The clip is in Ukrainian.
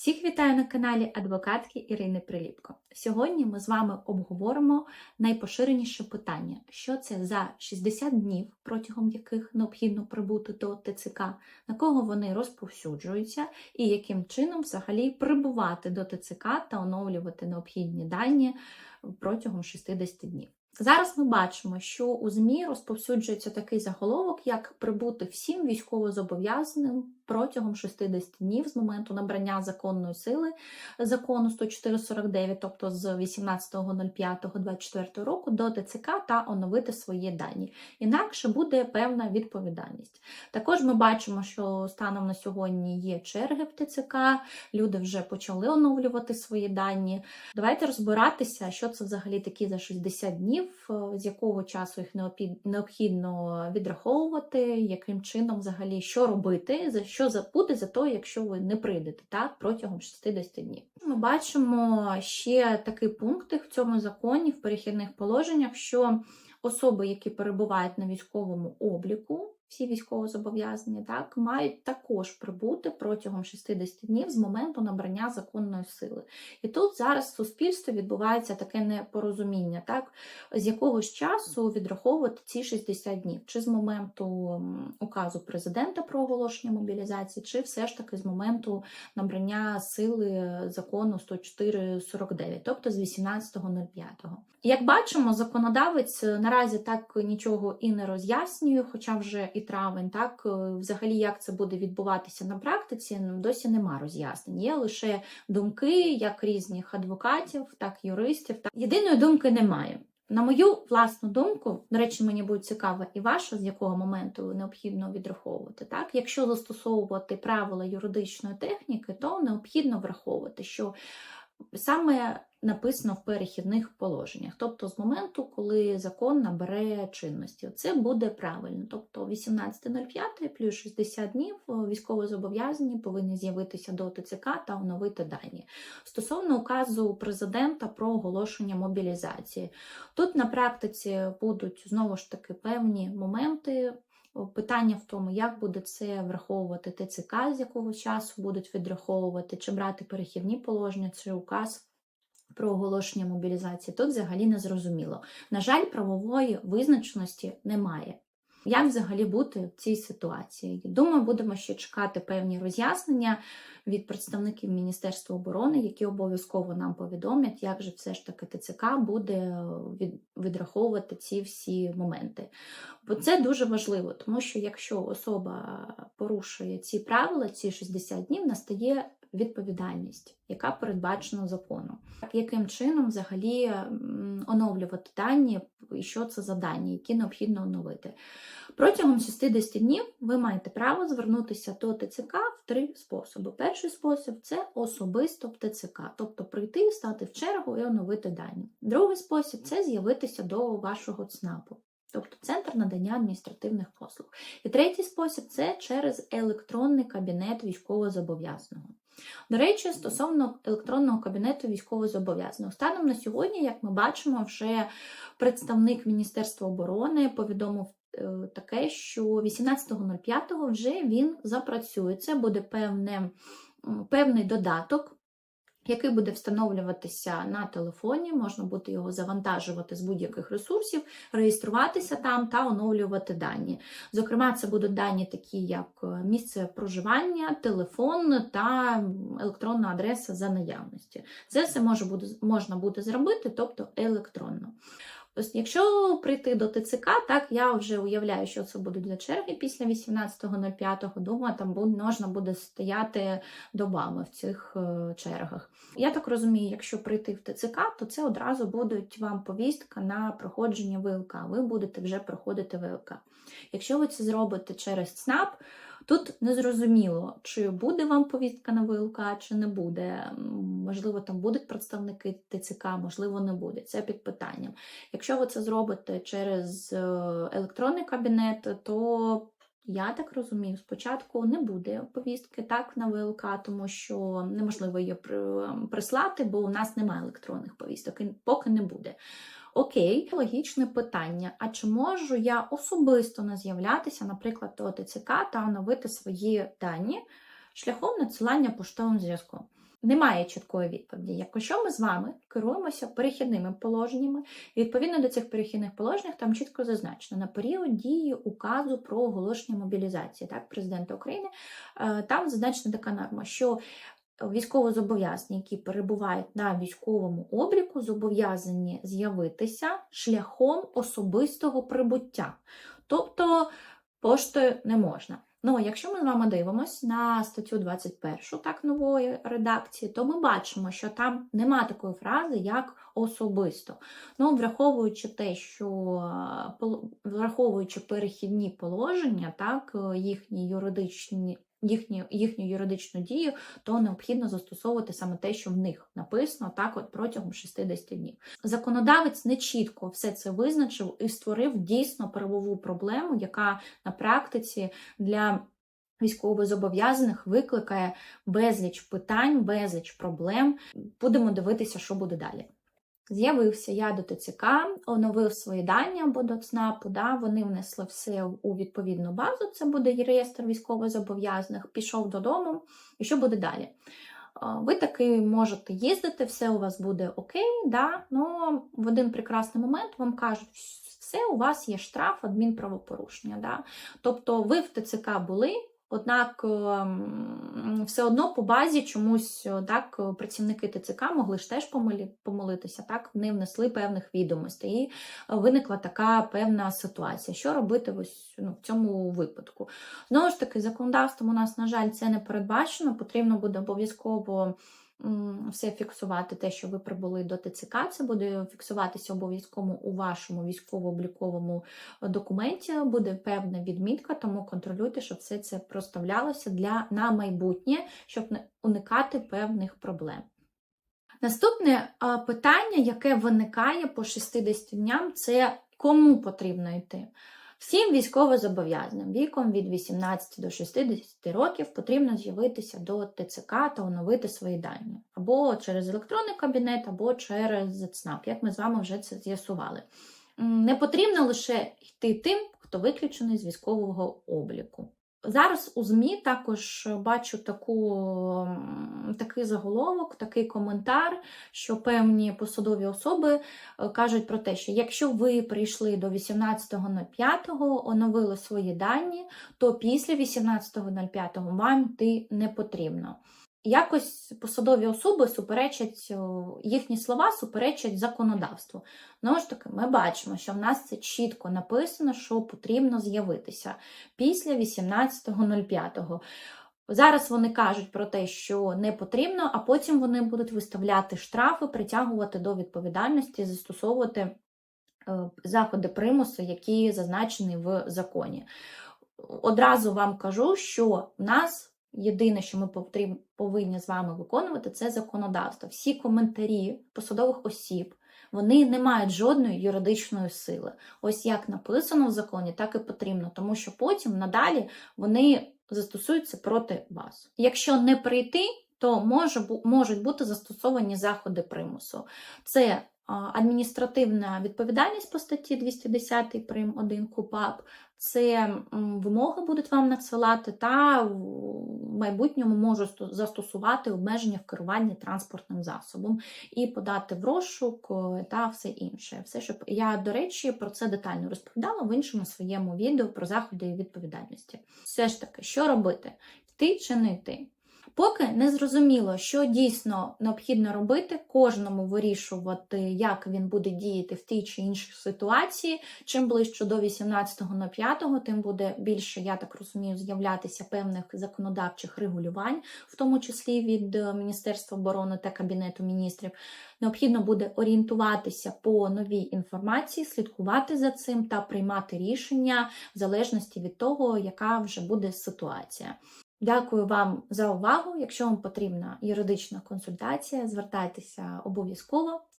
Всіх вітаю на каналі адвокатки Ірини Приліпко. Сьогодні ми з вами обговоримо найпоширеніше питання, що це за 60 днів, протягом яких необхідно прибути до ТЦК, на кого вони розповсюджуються, і яким чином взагалі прибувати до ТЦК та оновлювати необхідні дані протягом 60 днів. Зараз ми бачимо, що у ЗМІ розповсюджується такий заголовок, як прибути всім військовозобов'язаним протягом 60 днів з моменту набрання законної сили закону 10449, тобто з 18.05.24 року до ТЦК та оновити свої дані. Інакше буде певна відповідальність. Також ми бачимо, що станом на сьогодні є черги в ТЦК, люди вже почали оновлювати свої дані. Давайте розбиратися, що це взагалі такі за 60 днів, е, з якого часу їх необхідно відраховувати, яким чином взагалі що робити, за що за- буде за то, якщо ви не прийдете так, протягом 60 днів. Ми бачимо ще такі пункти в цьому законі, в перехідних положеннях, що особи, які перебувають на військовому обліку, всі військовозобов'язані, так, мають також прибути протягом 60 днів з моменту набрання законної сили. І тут зараз в суспільстві відбувається таке непорозуміння, так, з якого ж часу відраховувати ці 60 днів, чи з моменту указу президента про оголошення мобілізації, чи все ж таки з моменту набрання сили закону 104.49, тобто з 18.05. Як бачимо, законодавець наразі так нічого і не роз'яснює, хоча вже і травень, так е, взагалі як це буде відбуватися на практиці, ну, досі нема роз'яснень. Є лише думки як різних адвокатів, так юристів. Так. Єдиної думки немає. На мою власну думку, до речі, мені буде цікаво і ваша, з якого моменту необхідно відраховувати. Так, якщо застосовувати правила юридичної техніки, то необхідно враховувати, що саме написано в перехідних положеннях, тобто з моменту, коли закон набере чинності, це буде правильно. Тобто 18.05 плюс 60 днів військовозобов'язані повинні з'явитися до ТЦК та оновити дані. Стосовно указу президента про оголошення мобілізації, тут на практиці будуть знову ж таки певні моменти. Питання в тому, як буде це враховувати ТЦК, з якого часу будуть відраховувати, чи брати перехідні положення, чи указ про оголошення мобілізації. Тут взагалі не зрозуміло. На жаль, правової визначеності немає. Як взагалі бути в цій ситуації? Думаю, будемо ще чекати певні роз'яснення від представників Міністерства оборони, які обов'язково нам повідомлять, як же все ж таки ТЦК буде відраховувати ці всі моменти. Бо це дуже важливо, тому що якщо особа порушує ці правила, ці 60 днів, настає відповідальність, яка передбачена законом. Яким чином взагалі оновлювати дані, і що це за дані, які необхідно оновити? Протягом 60 днів ви маєте право звернутися до ТЦК в три способи. Перший спосіб це особисто в ТЦК, тобто прийти, стати в чергу і оновити дані. Другий спосіб це з'явитися до вашого ЦНАПу. Тобто центр надання адміністративних послуг. І третій спосіб це через електронний кабінет військовозобов'язаного. До речі, стосовно електронного кабінету військовозобов'язаного, станом на сьогодні, як ми бачимо, вже представник Міністерства оборони повідомив е, таке, що 18.05 вже він запрацює. Це буде певне, певний додаток. Який буде встановлюватися на телефоні, можна буде його завантажувати з будь-яких ресурсів, реєструватися там та оновлювати дані. Зокрема, це будуть дані такі, як е, місце проживання, телефон та електронна адреса за наявності. Це все може буде, можна буде зробити, тобто електронно. Ось, якщо прийти до ТЦК, так я вже уявляю, що це будуть за черги після 18.05. Думаю, там буде, можна буде стояти добами в цих е, чергах. Я так розумію, якщо прийти в ТЦК, то це одразу будуть вам повістка на проходження ВЛК. Ви будете вже проходити ВЛК. Якщо ви це зробите через ЦНАП, Тут незрозуміло, чи буде вам повістка на ВЛК, чи не буде. Можливо, там будуть представники ТЦК, можливо, не буде. Це під питанням. Якщо ви це зробите через е, електронний кабінет, то я так розумію, спочатку не буде повістки так на ВЛК, тому що неможливо її при- прислати, бо у нас немає електронних повісток, і поки не буде. Окей, логічне питання. А чи можу я особисто не з'являтися, наприклад, до ТЦК та оновити свої дані шляхом надсилання поштовим зв'язком? Немає чіткої відповіді. Якщо ми з вами керуємося перехідними положеннями, відповідно до цих перехідних положень там чітко зазначено на період дії указу про оголошення мобілізації так, президента України, е, там зазначена така норма, що військовозобов'язані, які перебувають на військовому обліку, зобов'язані з'явитися шляхом особистого прибуття. Тобто поштою не можна. Ну, якщо ми з вами дивимося на статтю 21 так, нової редакції, то ми бачимо, що там нема такої фрази, як особисто. Ну, враховуючи те, що е, враховуючи перехідні положення, так, е, їхні юридичні. Їхню, їхню юридичну дію, то необхідно застосовувати саме те, що в них написано так, от протягом 60 днів. Законодавець не чітко все це визначив і створив дійсно правову проблему, яка на практиці для військовозобов'язаних викликає безліч питань, безліч проблем. Будемо дивитися, що буде далі. З'явився я до ТЦК, оновив свої дані або до ЦНАПу, да, вони внесли все у відповідну базу, це буде реєстр військовозобов'язаних, пішов додому, і що буде далі? Ви таки можете їздити, все у вас буде окей, да, але в один прекрасний момент вам кажуть, все, у вас є штраф адмінправопорушення. Да? Тобто ви в ТЦК були, однак ем, все одно по базі чомусь так, працівники ТЦК могли ж теж помилитися, так, не внесли певних відомостей. І е, виникла така певна ситуація. Що робити ось, ну, в цьому випадку? Знову ж таки, законодавством у нас, на жаль, це не передбачено. Потрібно буде обов'язково все фіксувати, те, що ви прибули до ТЦК. Це буде фіксуватися обов'язково у вашому військово-обліковому документі. Буде певна відмітка, тому контролюйте, щоб все це проставлялося для на майбутнє, щоб не уникати певних проблем. Наступне питання, яке виникає по 60 дням, це кому потрібно йти. Всім військовозобов'язаним віком від 18 до 60 років потрібно з'явитися до ТЦК та оновити свої дані. Або через електронний кабінет, або через ЦНАП, як ми з вами вже це з'ясували. Не потрібно лише йти тим, хто виключений з військового обліку. Зараз у ЗМІ також бачу таку, такий заголовок, такий коментар, що певні посадові особи е, кажуть про те, що якщо ви прийшли до 18.05, оновили свої дані, то після 18.05 вам йти не потрібно. Якось посадові особи суперечать, їхні слова суперечать законодавству. Знову ж таки, ми бачимо, що в нас це чітко написано, що потрібно з'явитися після 18.05. Зараз вони кажуть про те, що не потрібно, а потім вони будуть виставляти штрафи, притягувати до відповідальності, застосовувати е, заходи примусу, які зазначені в законі. Одразу вам кажу, що в нас єдине, що ми повинні з вами виконувати, це законодавство. Всі коментарі посадових осіб. Вони не мають жодної юридичної сили. Ось як написано в законі, так і потрібно, тому що потім надалі вони застосуються проти вас. Якщо не прийти, то може, можуть бути застосовані заходи примусу. Це адміністративна відповідальність по статті 210 прим 1 КУПАП, це вимоги будуть вам надсилати, та майбутньому можу застосувати обмеження в керуванні транспортним засобом і подати в розшук е, та все інше. Все, що я, до речі, про це детально розповідала в іншому своєму відео про заходи відповідальності. Все ж таки, що робити? Йти чи не йти? Поки не зрозуміло, що дійсно необхідно робити, кожному вирішувати, як він буде діяти в тій чи іншій ситуації. Чим ближче до 18.05, тим буде більше, я так розумію, з'являтися певних законодавчих регулювань, в тому числі від е, Міністерства оборони та Кабінету міністрів. Необхідно буде орієнтуватися по новій інформації, слідкувати за цим та приймати рішення в залежності від того, яка вже буде ситуація. Дякую вам за увагу. Якщо вам потрібна юридична консультація, звертайтеся обов'язково.